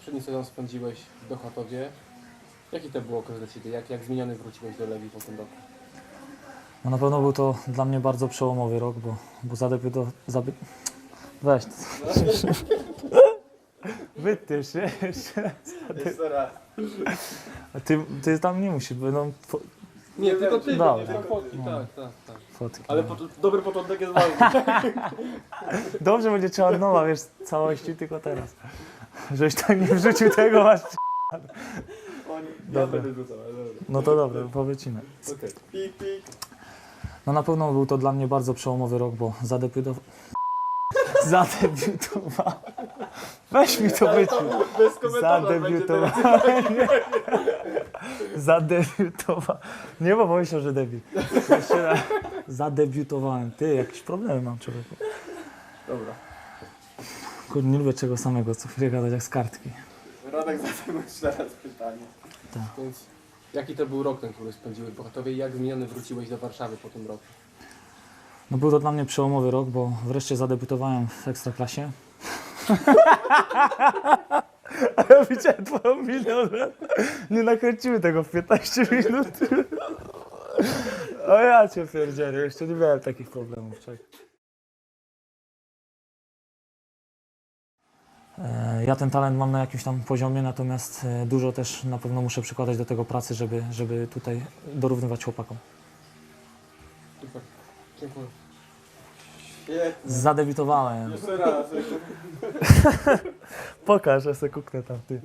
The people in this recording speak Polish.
Przedni sezon spędziłeś w Bełchatowie. Jaki to był okres dla Ciebie? Jak, jak zmieniony wróciłeś do Legii po tym roku? No na pewno był to dla mnie bardzo przełomowy rok, bo, bo zadebiuto... Zaby... Weź. Wytysz się jeszcze. Jeszcze raz. Ty, ty tam nie musisz, będą fo- Nie, tylko Ty, Dobra. nie tylko fotki, No. tak, tak, tak. fotki. Ale no. po, dobry początek jest ważny. Dobrze będzie trzeba od nowa, wiesz, całości tylko teraz. Żebyś tak nie wrzucił tego, masz... Ja Dobra. będę rzucał, ale dobra. No to dobra, powycinę. Okej. Pik, pik. No na pewno był to dla mnie bardzo przełomowy rok, bo zadebiutował... Zadebiutował... Weź mi to wyciął. Bez komentarza będzie teraz. Zadebiutował. Zadebiutował. Nie, bo myślał, że debiut. Jeszcze raz. Zadebiutowałem. Ty, jakieś problemy mam człowieku. Dobra. Kurde, nie lubię czego samego, co chwilę gadać jak z kartki. Radek zadał jeszcze raz pytanie. Tak. Więc jaki to był rok ten, który spędziłeś w Bełchatowie i jak zmieniony wróciłeś do Warszawy po tym roku? No był to dla mnie przełomowy rok, bo wreszcie zadebiutowałem w Ekstraklasie. Ale widziałem twoją minę, nie nakręciły tego w 15 minut. O ja cię pierdzielę, jeszcze nie miałem takich problemów. Czekaj. Ja ten talent mam na jakimś tam poziomie, natomiast e, dużo też na pewno muszę przykładać do tego pracy, żeby, żeby tutaj dorównywać chłopakom. Super. Dziękuję. Świetnie. Zadebiutowałem. Jeszcze raz. Pokaż, ja sobie kuknę tam, ty.